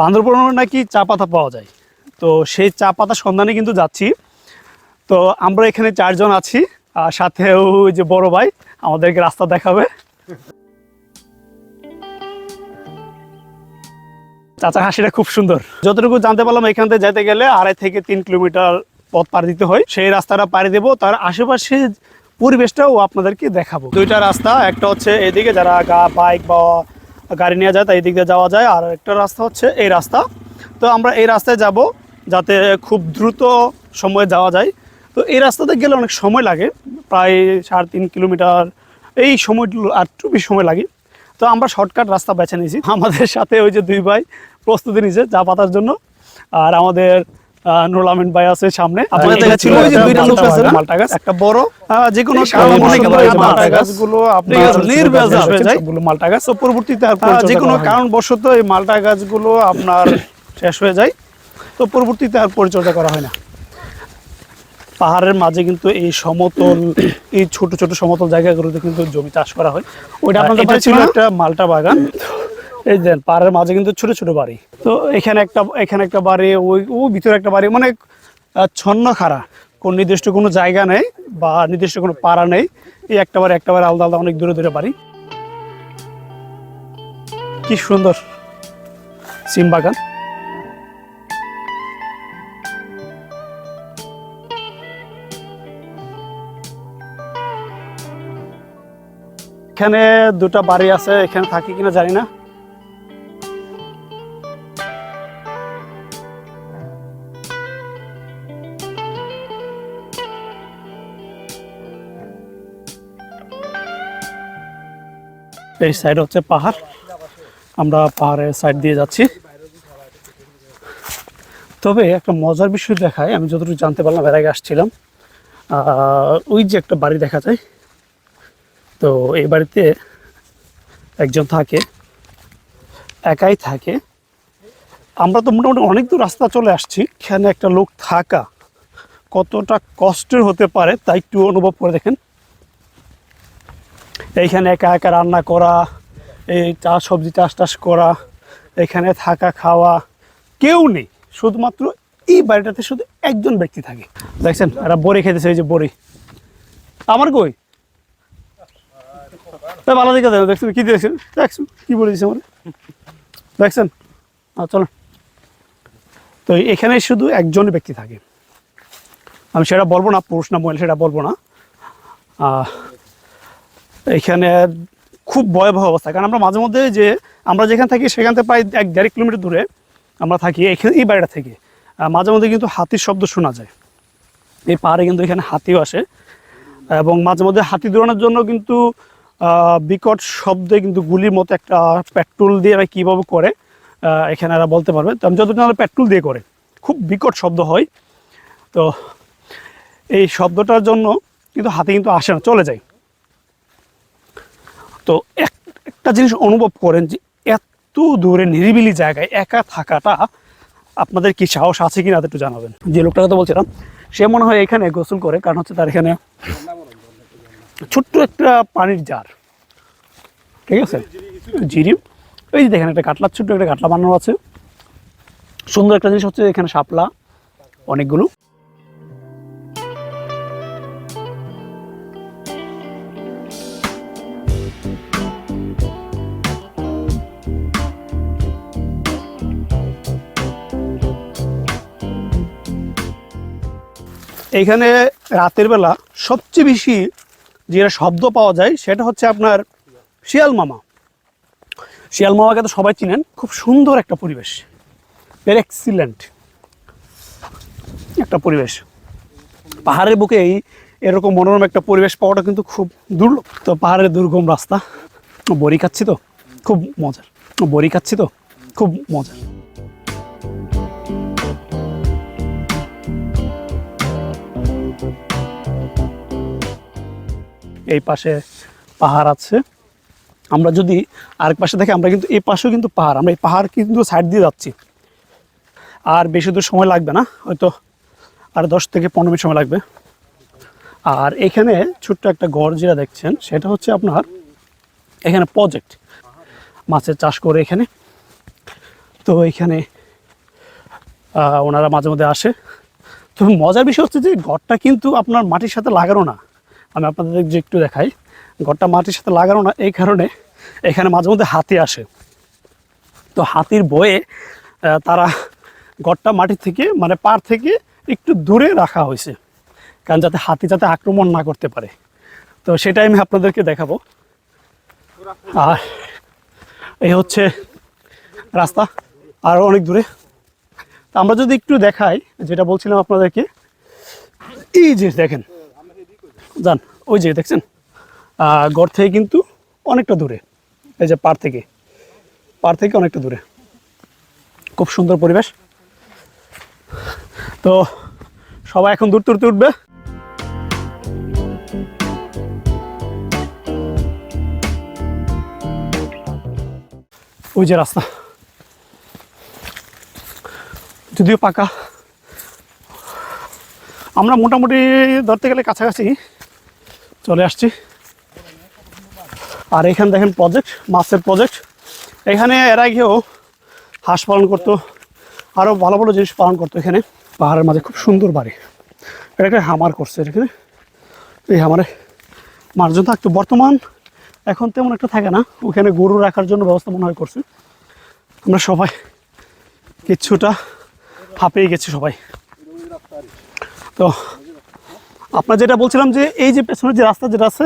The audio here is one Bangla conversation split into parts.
বান্দরবনে নাকি চা পাতা পাওয়া যায়। তো সেই চা পাতা সন্ধানে কিন্তু যাচ্ছি। তো আমরা এখানে চারজন আছি, আর সাথে ওই যে বড় ভাই, আমাদেরকে রাস্তা দেখাবে। চাচা হাসিটা খুব সুন্দর। যতটুকু জানতে পারলাম, এখান থেকে যেতে গেলে আড়াই থেকে তিন কিলোমিটার পথ পাড়ি দিতে হয়। সেই রাস্তাটা পাড়ি দেবো, তার আশেপাশে পরিবেশটাও আপনাদেরকে দেখাবো। দুইটা রাস্তা, একটা হচ্ছে এদিকে যারা গা, বাইক বা গাড়ি নিয়ে যায়, তাই এদিক দিয়ে যাওয়া যায়। আর একটা রাস্তা হচ্ছে এই রাস্তা। তো আমরা এই রাস্তায় যাব যাতে খুব দ্রুত সময়ে যাওয়া যায়। তো এই রাস্তাতে গেলে অনেক সময় লাগে, প্রায় সাড়ে তিন কিলোমিটার। এই সময়গুলো আর একটু বেশি সময় লাগে। তো আমরা শর্টকাট রাস্তা বেছে নিয়েছি। আমাদের সাথে ওই যে দুই ভাই প্রস্তুতি নিয়েছে চা পাতার জন্য। আর আমাদের নুরুল আমিন ভাই আছে সামনে। ছিল ওই যে দুইটা লোক আছে না? মালটা গাছ। একটা বড় যে কোনো কারণে মালটা মালটা গাছগুলো আপনার নির্ভেজাল হয়ে যায় যায়। মালটা গাছ। পরবর্তীতে যে কোনো করা না। কারণবশত এই মালটা গাছগুলো আপনার শেষ হয়ে যায়। তো পরবর্তীতে আর পরিচর্যা করা হয় না। পাহাড়ের মাঝে কিন্তু এই সমতল এই ছোট ছোট সমতল জায়গাগুলোতে কিন্তু জমি চাষ করা হয়। ওইটা আপনাদের ছিল একটা মালটা বাগান। এই দেন পাহাড়ের মাঝে কিন্তু ছোট ছোট বাড়ি। তো এখানে একটা এখানে একটা বাড়ি, ওই, ও ভিতরে একটা বাড়ি মানে ছন্ন খাড়া কোন নির্দিষ্ট কোনো জায়গা নেই বা নির্দিষ্ট কোনো পাড়া নেই। এই একটা বাড়ি একটা বাড়ি আলাদা আলাদা, অনেক দূরে দূরে বাড়ি। কি সুন্দর সিম বাগান। এখানে দুটা বাড়ি আছে, এখানে থাকি কিনা জানি না। এই সাইড হচ্ছে পাহাড়। আমরা পাহাড়ের সাইড দিয়ে যাচ্ছি। তবে একটা মজার বিষয় দেখায়, আমি যতটুকু জানতে পারলাম, এর আগে আসছিলাম। ওই যে একটা বাড়ি দেখা যায়। তো এই বাড়িতে একজন থাকে, একাই থাকে। আমরা তো মোটামুটি অনেক দূর রাস্তা চলে আসছি। এখানে একটা লোক থাকা কতটা কষ্টের হতে পারে, তা একটু অনুভব করে দেখেন। এইখানে একা একা রান্না করা এই চাষ সবজি চাষ টাস করা এখানে থাকা খাওয়া কেউ নেই। শুধুমাত্র এই বাড়িটাতে শুধু একজন ব্যক্তি থাকে। দেখছেন এরা বড়ি খেতেছে এই যে বড়ি। আমার কই? ভালো দিকে দেখো দেখছেন কি দিয়েছেন? দেখছেন কি বলে দিয়েছে আমার? দেখছেন? আহ, চলো তো এখানে শুধু একজন ব্যক্তি থাকে। আমি সেটা বলব না পুরুষ না মহিলা সেটা বলব না। এখানে খুব ভয়াবহ অবস্থা। কারণ আমরা মাঝে মধ্যে যে আমরা যেখানে থাকি, সেখান থেকে প্রায় এক দেড় কিলোমিটার দূরে আমরা থাকি এখানে এই বাড়িটা থেকে। মাঝে মধ্যে কিন্তু হাতির শব্দ শোনা যায়। এই পাহাড়ে কিন্তু এখানে হাতিও আসে। এবং মাঝে মধ্যে হাতি দৌড়ানোর জন্য কিন্তু বিকট শব্দে কিন্তু গুলির মতো একটা পেট্রোল দিয়ে এরা কীভাবে করে এখানে এরা বলতে পারবে। তো আমি যতদিন পেট্রোল দিয়ে করে। খুব বিকট শব্দ হয়। তো এই শব্দটার জন্য কিন্তু হাতি কিন্তু আসে না, চলে যায়। তো এক- একটা জিনিস অনুভব করেন যে এত দূরে নিরিবিলি জায়গায় একা থাকাটা আপনাদের কি সাহস আছে কিনা একটু জানাবেন। যে লোকটার কথা বলছিলাম, সে মনে হয় এখানে গোসল করে, কারণ হচ্ছে তার এখানে ছোট্ট একটা পানির জার। ঠিক আছে? জিরি এই যে দেখেন, একটা কাটলা ছোট্ট একটা কাটলা বানানো আছে। সুন্দর একটা জিনিস হচ্ছে এখানে শাপলা, অনেকগুলো। এইখানে রাতের বেলা সবচেয়ে বেশি যেটা শব্দ পাওয়া যায় সেটা হচ্ছে আপনার শিয়াল মামা। শিয়াল মামাকে তো সবাই চিনেন, খুব সুন্দর একটা পরিবেশ। ভেরি এক্সিলেন্ট একটা পরিবেশ। পাহাড়ের বুকে এই এরকম মনোরম একটা পরিবেশ পাওয়াটা কিন্তু খুব দুর্লভ। তো পাহাড়ের দুর্গম রাস্তা। বড়ি খাচ্ছি তো? খুব মজার। বড়ি খাচ্ছি তো? খুব মজার। এই পাশে পাহাড় আছে। আমরা যদি আরেক পাশে দেখি, আমরা কিন্তু এই পাশেও কিন্তু পাহাড়, আমরা এই পাহাড় কিন্তু সাইড দিয়ে যাচ্ছি। আর বেশি দূর সময় লাগবে না, হয়তো আর দশ থেকে পনেরো মিনিট সময় লাগবে। আর এখানে ছোট্ট একটা গড় যেটা দেখছেন, সেটা হচ্ছে আপনার এখানে প্রজেক্ট মাছের চাষ করে এখানে। তো এখানে ওনারা মাঝে মধ্যে আসে। তো মজার বিষয় হচ্ছে যে, ঘরটা কিন্তু আপনার মাটির সাথে লাগানো না। আমি আপনাদের যে একটু দেখাই, ঘরটা মাটির সাথে লাগানো না, এই কারণে এখানে মাঝে মধ্যে হাতি আসে। তো হাতির বয়ে তারা ঘরটা মাটির থেকে মানে পার থেকে একটু দূরে রাখা হয়েছে, কারণ যাতে হাতি যাতে আক্রমণ না করতে পারে। তো সেটাই আমি আপনাদেরকে দেখাবো। আর এই হচ্ছে রাস্তা আরও অনেক দূরে। তা আমরা যদি একটু দেখাই, যেটা বলছিলাম আপনাদেরকে, এই যে দেখেন যান, ওই যে দেখছেন? গড় থেকে কিন্তু অনেকটা দূরে। এই যে পার থেকে। পার থেকে অনেকটা দূরে। খুব সুন্দর পরিবেশ। তো সবাই এখন দূর তুলতে উঠবে। ওই যে রাস্তা। যদিও পাকা। আমরা মোটামুটি ধরতে গেলে কাছাকাছি। চলে আসছি। আর এখানে দেখেন প্রজেক্ট মাছের প্রজেক্ট এখানে এর আগেও হাঁস পালন করতো আরও ভালো ভালো জিনিস পালন করতো এখানে। পাহাড়ের মাঝে খুব সুন্দর বাড়ি। এটা একটা হামার করছে এখানে। এই হামারে মানুষজন থাকতো। বর্তমান এখন তেমন একটা থাকে না। ওখানে গরু রাখার জন্য ব্যবস্থা মনে হয় করছে। আমরা সবাই কিছুটা হাঁপিয়ে গেছি সবাই। তো আপনার যেটা বলছিলাম যে এই যে পেছনের যে রাস্তা যেটা আছে,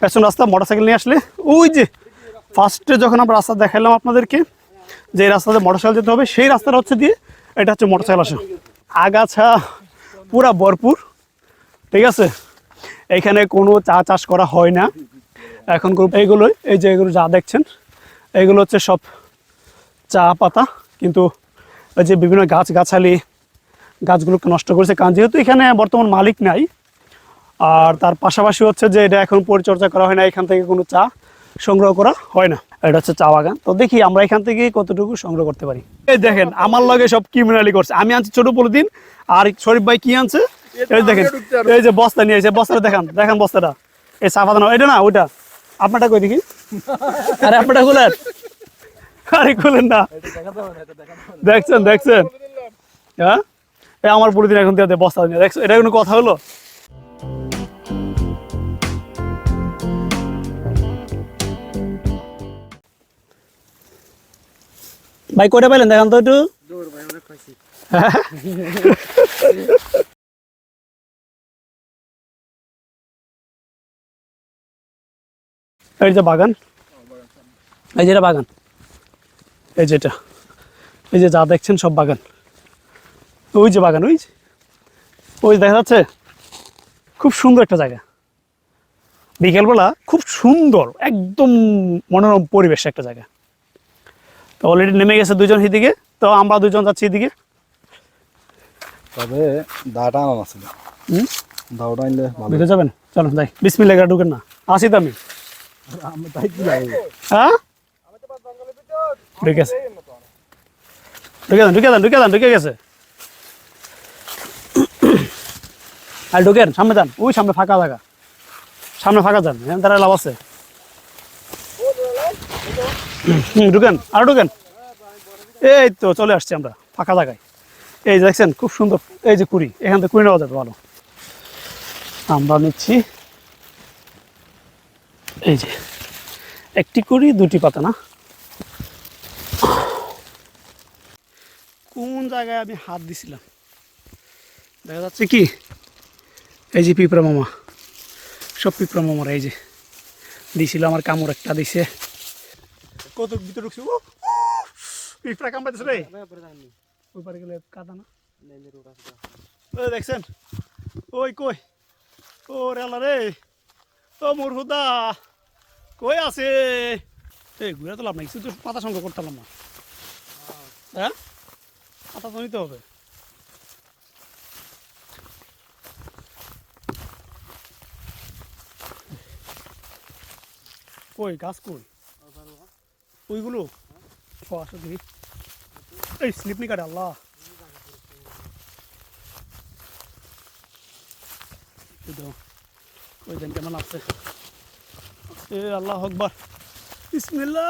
পেছন রাস্তা মোটরসাইকেল নিয়ে আসলে, ওই যে ফার্স্টে যখন আমরা রাস্তা দেখালাম আপনাদেরকে, যে রাস্তাতে মোটরসাইকেল যেতে হবে, সেই রাস্তাটা হচ্ছে দিয়ে এটা হচ্ছে মোটরসাইকেল আসে। আগাছা পুরা ভরপুর, ঠিক আছে? এখানে কোনো চা চাষ করা হয় না। এখন এইগুলোই এই যে এগুলো যা দেখছেন, এগুলো হচ্ছে সব চা পাতা, কিন্তু ওই যে বিভিন্ন গাছ গাছালি গাছগুলোকে নষ্ট করেছে। কারণ যেহেতু এখানে বর্তমান মালিক নাই আর তার পাশাপাশি হচ্ছে যে এটা এখন পরিচর্যা করা হয় না এখান থেকে কোনো চা সংগ্রহ করা হয় না। এটা হচ্ছে চা বাগান। তো দেখি আমরা এখান থেকে কতটুকু সংগ্রহ করতে পারি। এই দেখেন আমার লগে সব ক্রিমিনালি করছে। আমি আনছি ছোট পলিথিন আর শরীফ ভাই কি আনছে? এই দেখেন এই যে বস্তা নিয়ে এসে বস্তাটা দেখান দেখেন বস্তাটা। এই চা পাতা না এটা না ওইটা। আপনারটা কই দেখি? আরে আপনারটা খুলেন। আরে খুলেন না। দেখছেন দেখছেন। হ্যাঁ? আমার পলিথিন এখন দিয়ে বস্তা নিয়ে দেখছ এটা কোনো কথা হলো? ভাই কয়টা পাইলেন? দেখান তো একটু। এই যে বাগান। এই যেটা বাগান। এই যেটা এই যে যা দেখছেন সব বাগান। ওই যে বাগান ওই যে। ওই দেখা যাচ্ছে খুব সুন্দর একটা জায়গা। বিকেলবেলা খুব সুন্দর একদম মনোরম পরিবেশ একটা জায়গা। তো অলরেডি নেমে গেছে দুজন এদিকে তো আমরা দুজন যাচ্ছি এদিকে। তবে দাটা আনা হুম? দাওটা আনলে ভালো। যাবেন? চলো যাই। বিসমিল্লাহ করে ঢুকেন না। আসি তো আমি। তাই কি হ্যাঁ? ঢুকে গেছে। ঢুকে দেন ঢুকে দেন ঢুকে দেন ঢুকে গেছে। আর ঢুকেন, সামনে যান। ওই সামনে ফাঁকা জায়গা। সামনে ফাঁকা যান, এখানে তারা লাভ আছে। হুম, ঢুকেন, আর ঢুকেন। এই তো চলে আসছি আমরা, ফাঁকা জায়গায়। এই দেখছেন, খুব সুন্দর, এই যে কুড়ি, এখান থেকে কুড়ি নেওয়া যাবে ভালো আমরা নিচ্ছি, এই যে, একটি কুড়ি, দুটি পাতা, না? কোন জায়গায় আমি হাত দিছিলাম? দেখা যাচ্ছে কি এই যে পিঁপড়া মামা সব পিঁপড়া মামার এই যে দিছিল আমার কামড় একটা দিছে। কত ভিতরে ঢুকছে? ও, পিঁপড়া কামড়াইতেছে রে। ওই পারে গেলে কাদা না? দেখছেন? ওই কই? ও রে আল্লাহ রে। ও মোর হুদা। কই আছে? এই ঘুরে তো লাভ নাই কিছু তো পাতা সংগ্রহ করতে পারলাম না। হ্যাঁ? পাতা তো নিতে হবে। কই গাছ কই? ওইগুলো ও আসো এই স্লিপনি কাটে আল্লাহ। ওই দেন কেমন আছে? এ আল্লাহ আকবার। ইসমিল্লা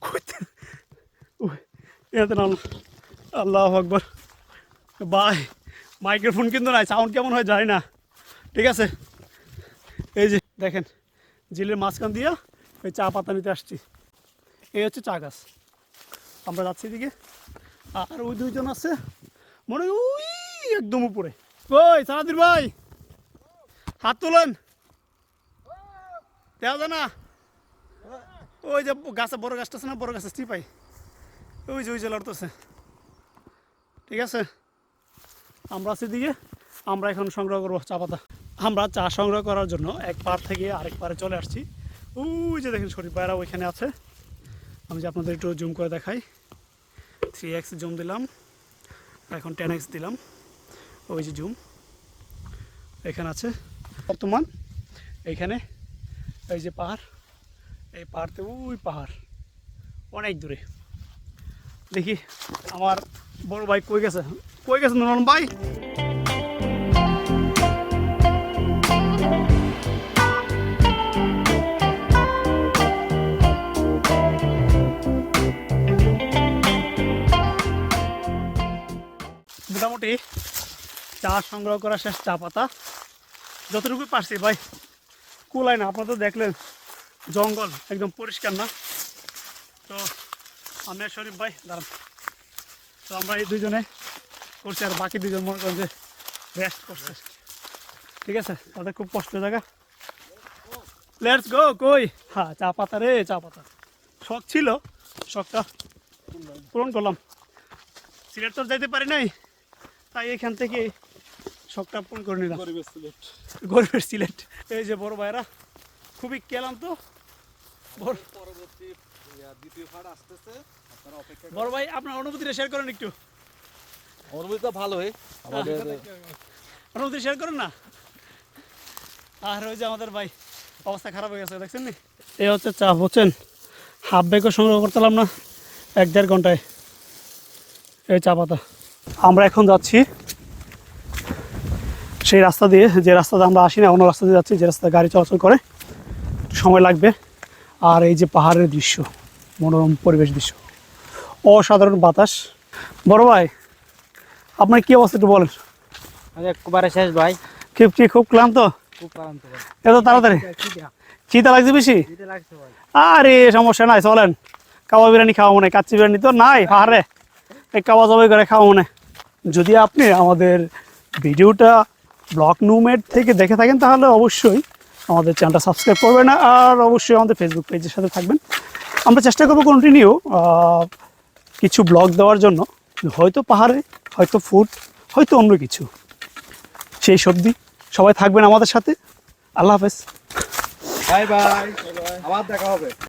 Kuitenkin. Uh, jätän. আল্লাহ আকবর। বাই মাইক্রোফোন কিন্তু নাই সাউন্ড কেমন হয় জানি না। ঠিক আছে? এই যে, দেখেন জিলের মাঝখান দিয়ে ওই চা পাতা নিতে আসছি। এই হচ্ছে চা গাছ। আমরা যাচ্ছি এদিকে। আর ওই দুইজন আছে। মনে ওই একদম উপরে। ওই, সারাদিন ভাই। হাত তোলেন। দেওয়া যায় না। ওই যে গাছে বড় গাছটা আছে না, বড় গাছ চিপাই ওই যে ওই যে লড়তেছে। ঠিক আছে? আমরা আছি দিকে আমরা এখন সংগ্রহ করব চা পাতা। আমরা চা সংগ্রহ করার জন্য এক পার থেকে আরেক পারে চলে আসছি। ওই যে দেখেন শরীফ ভাইরা ওইখানে আছে। আমি যে আপনাদের একটু জুম করে দেখাই। থ্রি এক্স জুম দিলাম। এখন টেন এক্স দিলাম। ওই যে জুম এখানে আছে। বর্তমান এইখানে এই যে পাহাড়। এই পাহাড়তে ওই পাহাড়। অনেক দূরে। দেখি আমার বড় ভাই কই গেছে? কই গেছে নুরন ভাই? মোটামুটি চা সংগ্রহ করা শেষ চা পাতা। যতটুকু পারছি ভাই, কুলায় না, আপনারা তো দেখলেন জঙ্গল একদম পরিষ্কার না। তো আমি আর শরীফ ভাই দাঁড়ান। তো আমরা এই দুজনে করছি আর বাকি দুজন মনে করেন যে রেস্ট করছে। ঠিক আছে? তাদের খুব কষ্ট জায়গা। লেটস গো কই? হ্যাঁ চা পাতা রে চা পাতা। শখ ছিল শখটা পূরণ করলাম। সিলেট তো যাইতে পারি নাই তাই এখান থেকে শখটা পূরণ করে নিলাম। গরিবের সিলেট। গরিবের সিলেট। এই যে বড় ভাইরা খুবই কেলাম তো বড় পরবর্তী দ্বিতীয় পার্ট আসতেছে। আপনারা অপেক্ষা বড় ভাই আপনার অনুভূতিটা শেয়ার করেন একটু। অনুভূতি তো ভালোই আমাদের অনুভূতি শেয়ার করেন না? আর ওই যে আমাদের ভাই অবস্থা খারাপ হয়ে গেছে দেখছেন নি? এই হচ্ছে চা বুঝছেন? হাফ ব্যাগও সংগ্রহ করতাম না এক দেড় ঘন্টায়। এই চা পাতা। আমরা এখন যাচ্ছি সেই রাস্তা দিয়ে যে রাস্তাতে আমরা আসি না অন্য রাস্তা দিয়ে যাচ্ছি যে রাস্তা গাড়ি চলাচল করে। সময় লাগবে। আর এই যে পাহাড়ের দৃশ্য মনোরম পরিবেশ দৃশ্য। অসাধারণ বাতাস। বড় ভাই আপনার কি অবস্থা একটু বলেন। একবারে শেষ ভাই। কি কি খুব ক্লান্ত খুব এত তাড়াতাড়ি? চিতা লাগছে বেশি? আরে সমস্যা নাই চলেন। কাবা বিরিয়ানি খাওয়া মনে কাচ্চি বিরিয়ানি তো নাই পাহাড়ে। এই কাবা জবাই করে খাওয়া মনে যদি আপনি আমাদের ভিডিওটা ব্লক নুমেট থেকে দেখে থাকেন তাহলে অবশ্যই আমাদের চ্যানেলটা সাবস্ক্রাইব করবেন আর অবশ্যই আমাদের ফেসবুক পেজের সাথে থাকবেন। আমরা চেষ্টা করব কন্টিনিউ কিছু ব্লগ দেওয়ার জন্য। হয়তো পাহাড়ে, হয়তো ফুড হয়তো অন্য কিছু। সেই সবজি সবাই থাকবেন আমাদের সাথে। আল্লাহ হাফেজ। বাই বাই আবার দেখা হবে।